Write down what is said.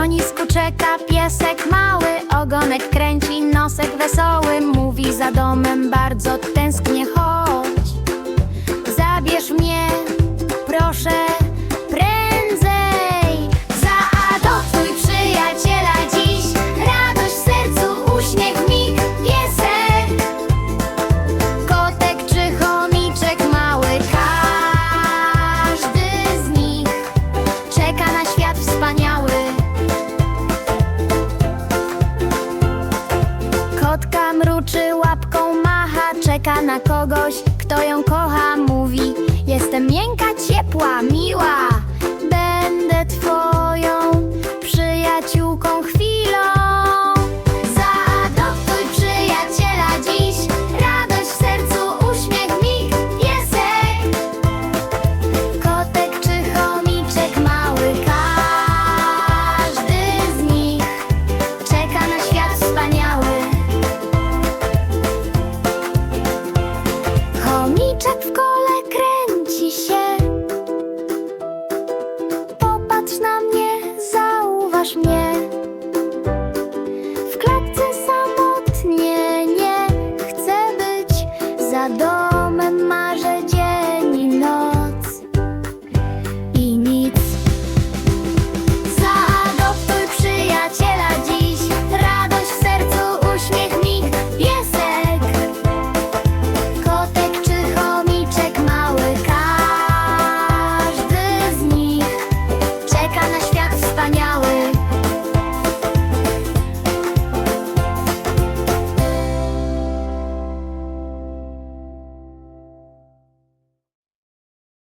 schronisku czeka piesek mały Ogonek kręci, nosek wesoły Mówi za domem bardzo chodź czeka na kogoś, kto ją kocha, mówi Jestem miękka, ciepła, miła. zostawiasz mnie. W klatce samotnie nie chcę być za